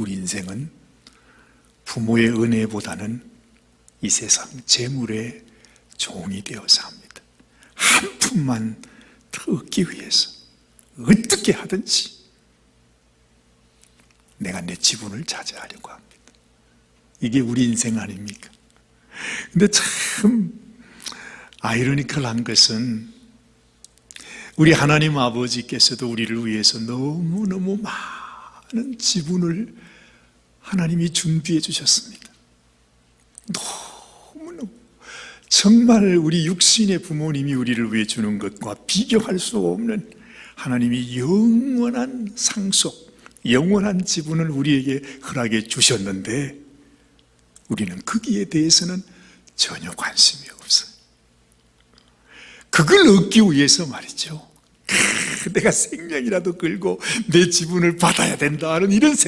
우리 인생은 부모의 은혜보다는 이 세상 재물의 종이 되어서 합니다. 한 푼만 더 얻기 위해서 어떻게 하든지 내가 내 지분을 차지하려고 합니다. 이게 우리 인생 아닙니까? 근데 참 아이러니컬한 것은 우리 하나님 아버지께서도 우리를 위해서 너무너무 많은 지분을 하나님이 준비해 주셨습니다. 너무너무 정말 우리 육신의 부모님이 우리를 위해 주는 것과 비교할 수 없는 하나님이 영원한 상속, 영원한 지분을 우리에게 허락해 주셨는데 우리는 거기에 대해서는 전혀 관심이 없어요. 그걸 얻기 위해서 말이죠. 크, 내가 생명이라도 걸고 내 지분을 받아야 된다는 이런 생각